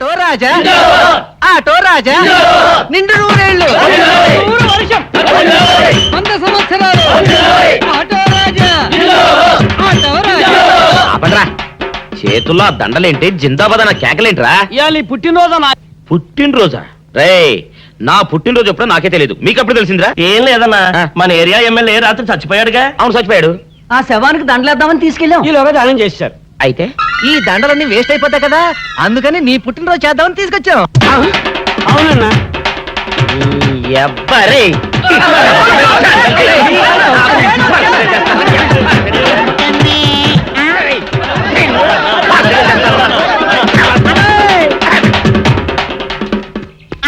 Auto Raja? Auto రాజా? నిండు నూరేళ్ళు! నూరు వర్షం! వంద సంవత్సరాలు! ఆటో రాజా! ఆటో రాజా! ఆపండ్రా. చేతుల్లో ఆ దండలేంటి? జిందాబాద్ అన్న కేకలేంట్రా? ఇవాళ నీ పుట్టినరోజు నా పుట్టినరోజా? రే నా పుట్టినరోజు ఎప్పుడో నాకే తెలియదు మీకు ఎప్పుడు తెలిసిందిరా? ఏం లేదన్నా. మన ఏరియా ఎమ్మెల్యే రాత్రి చచ్చిపోయాడుగా? అవును చచ్చిపోయాడు. ఆ శవానికి దండలేద్దామని తీసుకెళ్ళాం. ఈలోగా దానం చేశారు. అయితే ఈ దండలన్నీ వేస్ట్ అయిపోతాయి కదా అందుకని నీ పుట్టినరోజు చేద్దామని తీసుకొచ్చాం. అవునన్నా.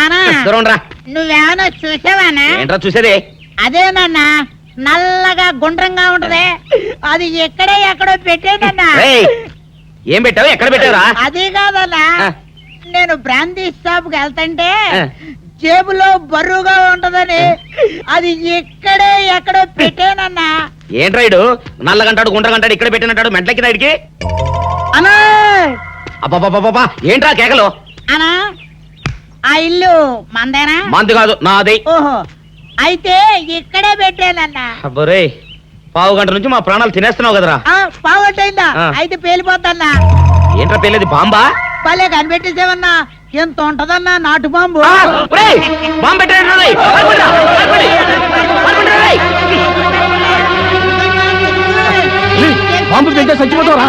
అనా దూరం రా. నువ్వేమైనా చూసావానా? ఏంట్రా చూసేదే? అదేనన్నా నల్లగా గుండ్రంగా ఉంటది. అది ఎక్కడే ఎక్కడో పెట్టేనన్నా. రేయ్, ఏం పెట్టావు? ఎక్కడ పెట్టావురా? అది కాదన్నా. ఆ. నేను బ్రాందీ షాప్కి వెళ్తుంటే ఆ. జేబులో బరువుగా ఉంటదని అది ఎక్కడే ఎక్కడో పెట్టానన్నా. ఏంట్రా ఇడు? నల్లగంటాడు గుండ్రగంటాడు ఇక్కడ పెట్టినట్టాడు మెంట్లకి నాడికి అనా అబ్బాబాబాబా ఏంట్రా కేకలు? అనా ఆ ఇల్లు మందేనా? మంది కాదు నాది. ఓహో అయితే ఇక్కడే పెట్టానన్నా. అబ్బరే పావు గంట నుంచి మా ప్రాణాలు తినేస్తున్నావు కదరా. ఆ, పావట్టయిందా ఆ. అయితే పేలిపోతాన్నా ఏంట్రా పెళ్ళేది బాంబా? భలే కనిపెట్టేసేవన్నా. ఎంత ఉంటదన్నా నాటు బాంబు? బాంబు తింటే చచ్చిపోతావరా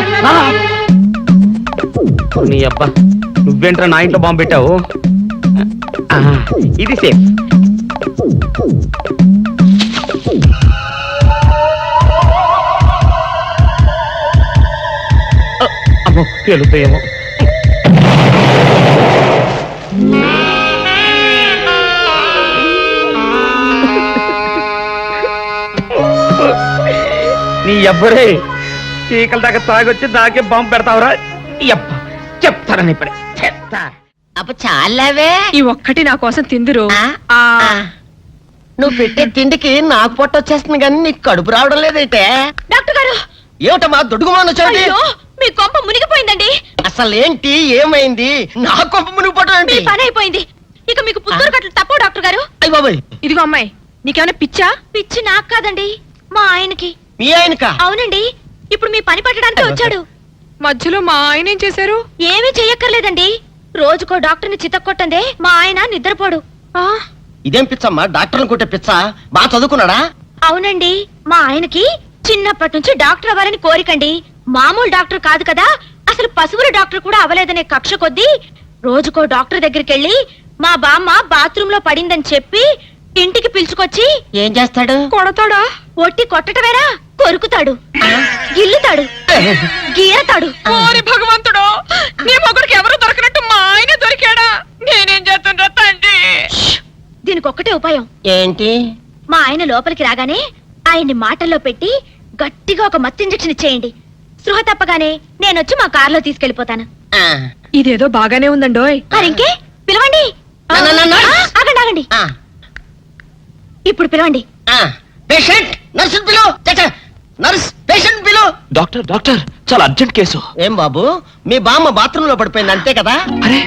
నీ అబ్బా నువ్వేంట్రా నా ఇంట్లో బాంబు పెట్టావు? ఇది సేఫ్ అమ్మో పేలుతాయేమో నీ అబ్బరే చీకల దాకా తాగొచ్చి నాకే బాంబు పెడతావురా? అబ్బ చెప్తారని ఇప్పుడే చెప్తా. అప్ప చాలావే. ఈ ఒక్కటి నా కోసం తిందురు. ఆ? ఆ, ఆ. నువ్వు పెట్టే తిండికి నాకు పొట్ట వచ్చేస్తుంది కానీ నీకు కడుపు రావడం లేదైతే. డాక్టర్ గారు ఏమిటమ్మా దుడుగుమాన అయ్యో మీ కొంప మునిగిపోయిందండి. అసలు ఏంటి ఏమైంది? నా కొంప మునిగిపోవడం మీ ఏంటి పని అయిపోయింది. ఇక మీకు పుత్తూరు కట్టలు తప్పవు డాక్టర్ గారు. అయ్య బాబాయ్. ఇదిగో అమ్మాయి నీకేమైనా పిచ్చా? పిచ్చి నాకు కాదండి మా ఆయనకి. మీ ఆయనక? అవునండి ఇప్పుడు మీ పని పట్టడానికి వచ్చాడు. మధ్యలో మా ఆయన ఏం చేశారు? ఏమీ చెయ్యక్కర్లేదండి. రోజుకో డాక్టర్ని చితక్కొట్టందే మా ఆయన నిద్రపోడు. ఆ? ఇదేం పిచ్చమ్మా? డాక్టర్ని కొట్టే పిచ్చ? బాగా చదువుకున్నాడా? అవునండి మా ఆయనకి చిన్నప్పటి నుంచి డాక్టర్ అవ్వాలని కోరికండి. మామూలు డాక్టర్ కాదు కదా. అసలు పశువుల డాక్టర్ కూడా అవ్వలేదనే కక్ష కొద్దీ రోజుకో డాక్టర్ దగ్గరికి వెళ్ళి మా బామ్మ బాత్రూమ్లో పడిందని చెప్పి ఇంటికి పిలుచుకొచ్చి ఏం చేస్తాడు? కొడతాడా? ఒట్టి కొట్టటమేరా? కొరుకుతాడు. గిల్లుతాడు. గీరతాడు. ఓరి భగవంతుడు నీ మొగుడికి ఎవరు దొరకనట్టు మా ఆయన దొరికాడా? నేనేం చేస్తుండ్రా తండ్రి? దీనికి ఒక్కటే ఉపాయం. ఏంటి? మా ఆయన లోపలికి రాగానే ఆయన్ని మాటల్లో పెట్టి గట్టిగా ఒక మత్తు ఇంజెక్షన్ ఇచ్చేయండి. స్పృహ తప్పగానే నేనొచ్చి మా కారులో తీసుకెళ్ళిపోతాను ఆ, ఇదేదో బాగానే ఉందండోయ్. పిలవండి. నా, నా, నా. ఆ, ఆగండి ఆగండి. ఆ, ఇప్పుడు పిలవండి. ఆ. పేషెంట్ నర్సు పిలు. నర్స్ పేషెంట్ పిలు. డాక్టర్ డాక్టర్ చాలా అర్జెంట్ కేసు. ఏం బాబు? మీ బామ్మ బాత్రూమ్లో పడిపోయింది అంతే కదా? అరే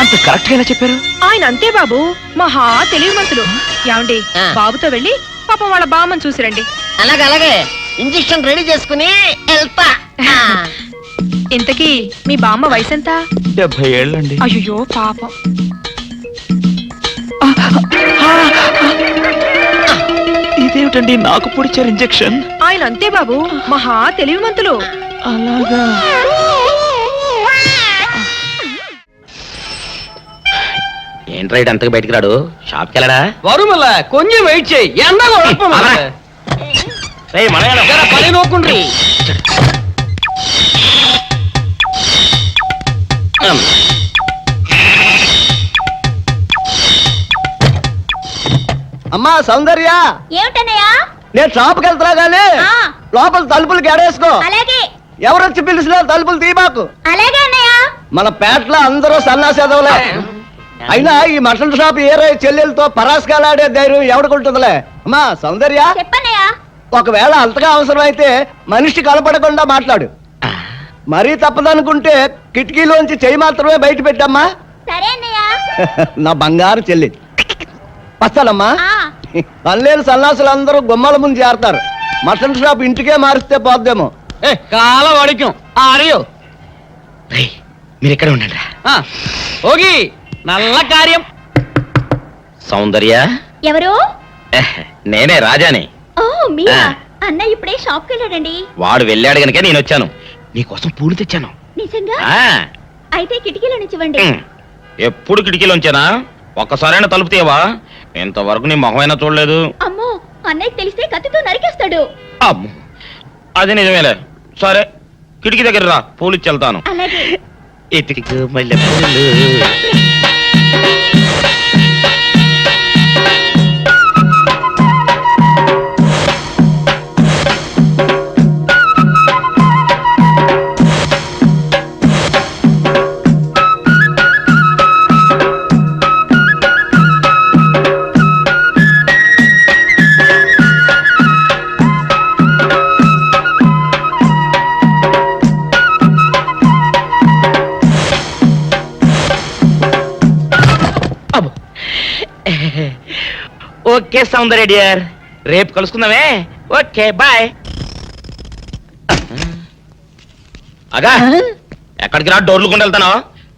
అంత కరెక్ట్గా చెప్పారు? ఆయన అంతే బాబు. మహా తెలివి మనసులు ఏమండి? ఆ. బాబుతో వెళ్ళి పాపం వాళ్ళ బామ్మని చూసిరండి. అలాగే అలాగే. ఇంజెక్షన్ రెడీ చేసుకుని వెళ్తా. ఆ. ఇంతకీ మీ బామ్మ వయసు ఎంత డెబ్బై ఏళ్ళండి. అయ్యో పాపం. ఇదేమిటండి నాకు పొడిచారు ఇంజెక్షన్? ఆయన అంతే బాబు మహా తెలివిమంతులు. అలాగా. ఏంట్రా ఇటు అంతకు బయటికి రాడు? షాప్కి వెళ్ళడా? వరుమల కొంచెం వెయిట్ చేయి. ఎండ పని నోకుండ్రి అమ్మా సౌందర్య. ఏమిటన్నయ్యా? నేను షాప్కి వెళ్తున్నా గానీ ఆ. లోపల తలుపులు గడేసుకో. అలాగే. ఎవరొచ్చి పిలిచినా తలుపులు తీయబాకు. అలాగే అన్నయ్య. మన పేటలో అందరూ సన్నాసేదవులే. అయినా ఈ మటన్ షాప్ ఏరే చెల్లెలతో పరాస్కాలాడే ధైర్యం ఎవడుకుంటుందిలే అమ్మా సౌందర్య. చెప్పన్నయ్య ఒకవేళ అంతగా అవసరమైతే మనిషి కనపడకుండా మాట్లాడు. మరీ తప్పదనుకుంటే కిటికీలోంచి చెయ్యి మాత్రమే బయట పెట్టమ్మా. నా బంగారు చెల్లి. వస్తానమ్మా పల్లెలు సన్నాసులు అందరూ గుమ్మల ముందు చేరతారు మటన్ షాప్ ఇంటికే మారిస్తే పోద్దేమో. కాల వాడిక్యం ఆరియో మీరు ఇక్కడ ఉండండి ఓగి నల్ల కార్యం. సౌందర్య. ఎవరు? నేనే రాజాని. ఓ మీరా ఆ. అన్నయ్య ఇప్పుడే షాప్కి వెళ్ళాడండి. వాడు వెళ్ళాడు గనుక నేను వచ్చాను. నీకోసం పూలు తెచ్చాను. నిజంగా? ఆ, అయితే కిటికీలో నుంచి ఇవ్వండి ఉమ్. ఎప్పుడు కిటికీలోంచానా ఒక్కసారైనా తలుపు తీయవా? ఇంతవరకు నీ మొహమైనా చూడలేదు. అమ్మో అన్నయ్య తెలిస్తే కత్తితో నరికేస్తాడు. అమ్ము. అది నిజమేలే. సరే కిటికీ దగ్గర రా. పూలు ఇచ్చి వెళ్తాను. అలాగే. ఎతికి ఓకే సౌందర్య డియర్. రేపు కలుసుకుందామే. Okay bye. అగా ఎక్కడికి రా డోర్లు కొండ వెళ్తానా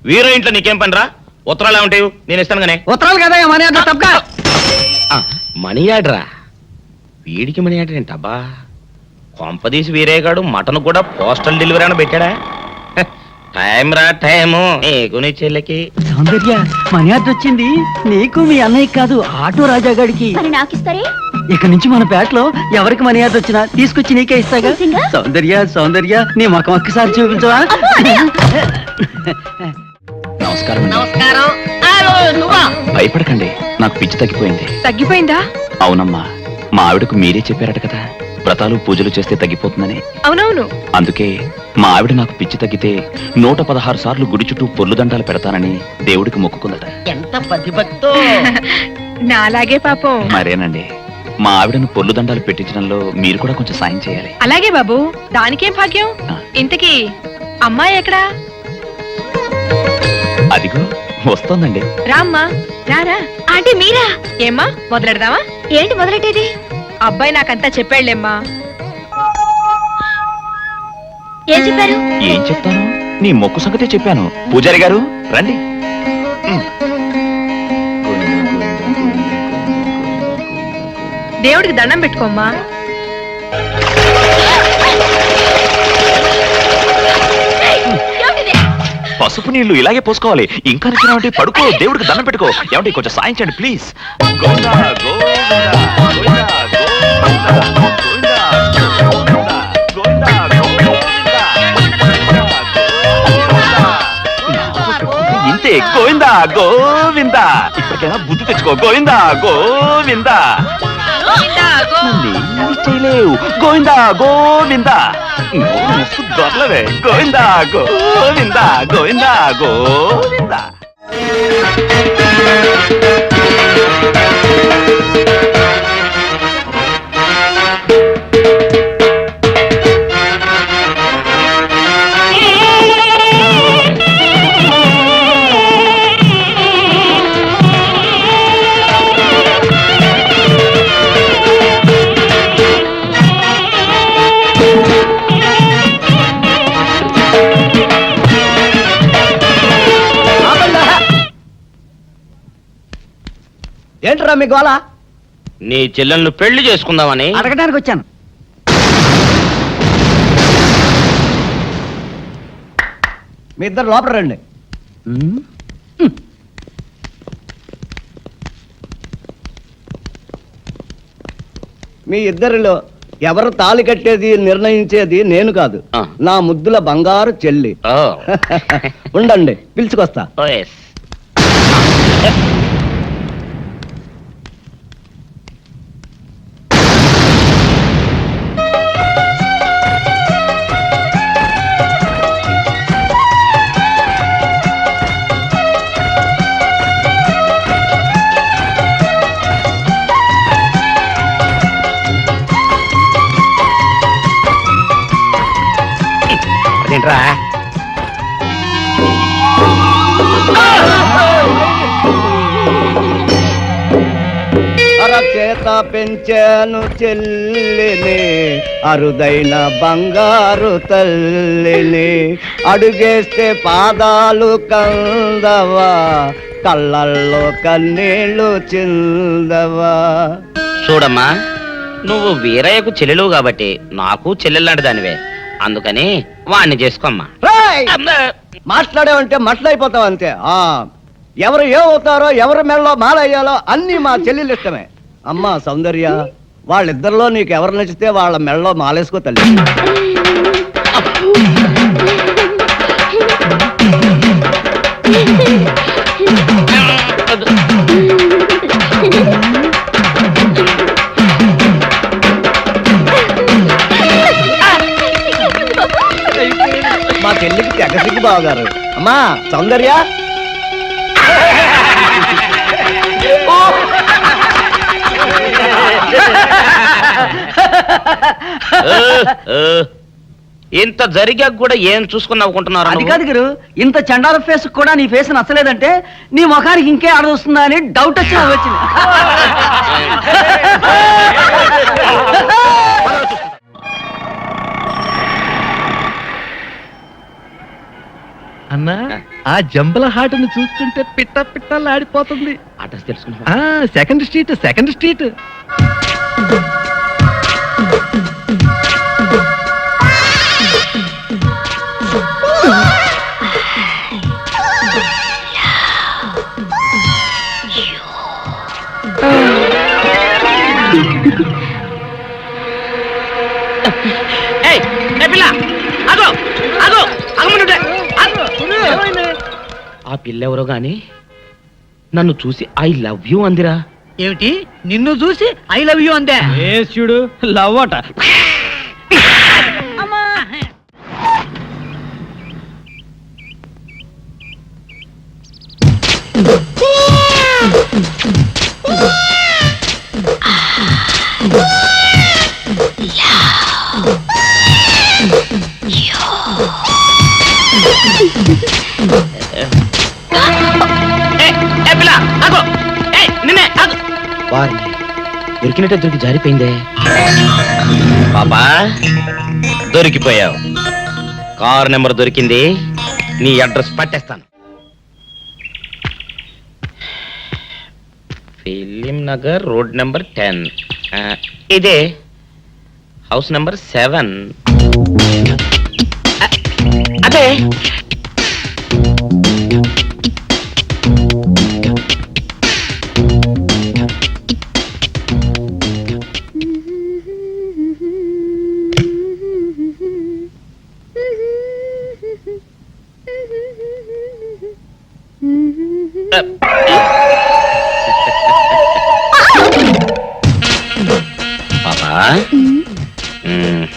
వీరో ఇంట్లో నీకేం పని రా ఉత్తరాలు ఏమంటాయి నేను ఇస్తాను గానే ఉత్తరాలు కదా మనీ అన్న తప్ప మనీ ఆర్డరా? వీడికి మనీ ఆర్డర్ ఏంటబ్బా? కొంపదీసి వీరేగాడు మటన్ కూడా పోస్టల్ డెలివరీ అని పెట్టాడా? టైం రా టైము. నీకు నీ చెల్లెకి? సౌందర్య మనీ ఆర్డర్ వచ్చింది. నీకు మీ అన్నయ్య కాదు ఆటో రాజా గారికి మరి నాకు ఇస్తారే ఇక నుంచి మన పేటలో ఎవరికి మనీ ఆర్డర్ వచ్చినా తీసుకొచ్చి నీకే ఇస్తాగా. నిజంగా? సౌందర్య సౌందర్య నీ ముఖం ఒక్కసారి చూపించవా! నమస్కారం అండి. నమస్కారం. నువ్వా? భయపడకండి నాకు పిచ్చి తగ్గిపోయింది. తగ్గిపోయిందా? అవునమ్మా మా ఆవిడకు మీరే చెప్పారట కదా. వ్రతాలు పూజలు చేస్తే తగ్గిపోతుందని? అవునవును. అందుకే మా ఆవిడ నాకు పిచ్చి తగ్గితే నూట పదహారు సార్లు గుడి చుట్టూ పొర్లు దండాలు పెడతానని దేవుడికి మొక్కుకుందట. ఎంత పతిభక్తో నా అలాగే పాపం. మరేనండి మా ఆవిడను పొర్లు దండాలు పెట్టించడంలో మీరు కూడా కొంచెం సాయం చేయాలి. అలాగే బాబు దానికేం భాగ్యం. ఇంతకీ అమ్మాయి ఎక్కడా? అదిగో వస్తోందండి. రామ్మా రారా. ఆంటీ మీరా? ఏమ్మా మొదలెడదామా? ఏంటి మొదలెట్టేది? అబ్బాయి నాకంతా చెప్పాడులేమ్మా. ఏం చెప్పారు? ఏం చెప్తాను నీ మొక్కు సంగతే చెప్పాను. పూజారి గారు రండి. దేవుడికి దండం పెట్టుకోమ్మా? పసుపు నీళ్ళు ఇలాగే పోసుకోవాలి. ఇంకా నచ్చినావంటే పడుకో దేవుడికి దండం పెట్టుకో. ఏమంటే కొంచెం సాయం చేయండి ప్లీజ్. గోవిందా, గోవిందా, గోవిందా గోవిందా. ఇప్పటికైనా బుద్ధి తెచ్చుకో. గోవిందా గోవిందా. చేయలేవు. గోవిందా గోవిందా. దొరలవే గోవిందా గోవిందా గోవిందా గోవిందా. ఏంట్రా మీ గోళ నీ చెల్లెల్ని పెళ్ళి చేసుకుందామని. అడగడానికి వచ్చాను. మీ ఇద్దరు లోపల రండి. మీ ఇద్దరిలో ఎవరు తాళి కట్టేది నిర్ణయించేది నేను కాదు. ఆ. నా ముద్దుల బంగారు చెల్లి. ఓ. ఉండండి పిలుచుకొస్తా. ఓ ఎస్. పెంచాను చెల్లిని అరుదైన బంగారు తల్లిని అడుగేస్తే పాదాలు కందవా కళ్ళల్లో కన్నీళ్ళు చిందవా. చూడమ్మా నువ్వు వీరయ్యకు చెల్లెలు కాబట్టి నాకు చెల్లెల్లాంటి దానివే. అందుకని వాణ్ణి చేసుకోమ్మా! మాట్లాడావంటే మట్లాయిపోతావు అంతే ఆ ఎవరు ఏమవుతారో ఎవరి మెళ్ళలో మాలయ్యాలో అన్ని మా చెల్లెలు ఇష్టమే అమ్మా సౌందర్య వాళ్ళిద్దరిలో నీకు ఎవరు నచ్చితే వాళ్ళ మెళ్ళలో మాలేసుకో తల్లి. మా చెల్లికి తెగ సిగ్గు బావగారు. అమ్మా సౌందర్య. ఇంత జరిగాక కూడా ఏం చూసుకుని నవ్వుకుంటున్నారు అది? కాదు గురు. ఇంత చండాల ఫేస్ కూడా నీ ఫేస్ నచ్చలేదంటే నీ ముఖానికి ఇంకే ఆడదొస్తుందా అని డౌట్ వచ్చి వచ్చింది. అన్నా ఆ జంబల హాటును చూస్తుంటే పిట్ట పిట్టలాడిపోతుంది అడ్రస్ తెలుసుకున్నావా? ఆ సెకండ్ స్ట్రీట్ సెకండ్ స్ట్రీట్ ఆ పిల్ల ఎవరో గాని నన్ను చూసి ఐ లవ్ యూ అందిరా. ఏమిటి? నిన్ను చూసి ఐ లవ్ యూ అందే? చూడు లవ్ అట. దొరికినట్టే దొరికి జారిపోయిందే. పాపా దొరికిపోయావు. కారు నెంబర్ దొరికింది. నీ address పట్టేస్తాను. Film Nagar road number ten. ఇదే హౌస్ నెంబర్ సెవెన్. అదే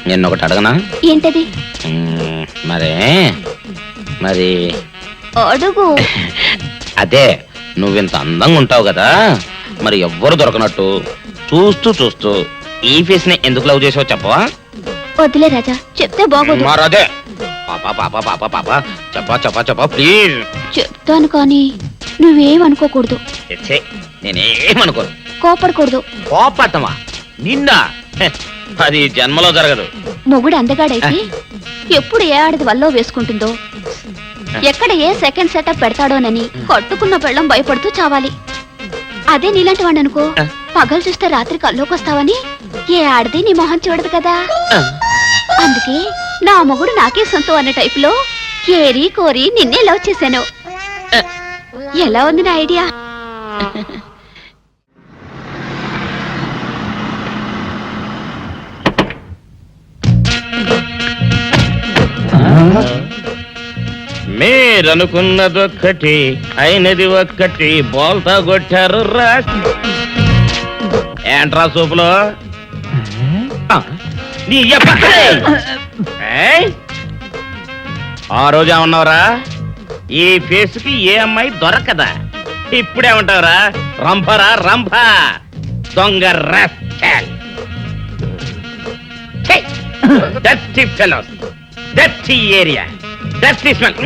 నిన్న ఒకటి అడగనా? ఏంటది? మ్మ్, మరే మరి అడుగు. అదే నువ్వింత అందంగా ఉంటావు కదా మరి ఎవ్వరు దొరకనట్టు చూస్తూ చూస్తూ ఈ ఫేస్ని ఎందుకు లవ్ చేసావు చెప్పవా? వదిలే రాజా చెప్తే బాగోదు. మరదే పాప పాప పాప పాప చెప్పా చెప్పా చెప్పా ప్లీజ్ చెప్తాను కానీ నువ్వేమనుకోకూడదు. నేనేమనుకోను. కోపడకూడదు. కోపడతావా? నిన్న. హె, అది జన్మలో జరగదు. మొగుడు అందగాడైతే ఎప్పుడు ఏ ఆడది వల్లో వేసుకుంటుందో? ఎక్కడ ఏ సెకండ్ సెటప్ పెడతాడోనని కట్టుకున్న పెళ్ళం భయపడుతూ చావాలి. అదే నీలాంటి వాడు అనుకో పగలు చూస్తే రాత్రి కల్లోకి వస్తావని ఏ ఆడది నీ మొహం చూడదు కదా? అందుకే నా మొగుడు నాకే సొంతం అనే టైపులో ఏరి కోరి నిన్నే లవ్ చేశాను. ఎలా ఉంది నా ఐడియా? మీరనుకున్నది ఒక్కటి అయినది ఒక్కటి బోల్తా కొట్టారు రా. ఏంట్రా సూపులో? ఆ, నీ ఆ రోజు ఏమన్నావురా? ఈ ఫేస్కి ఏ అమ్మాయి దొరకదా? ఇప్పుడేమంటావురా రంభరా రంభ దొంగ రాస్కెల్. ఛీ! Dirty fellows dirty area dirty smell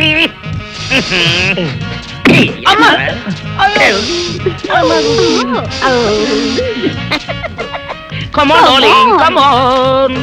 అమ్మా come on darling come on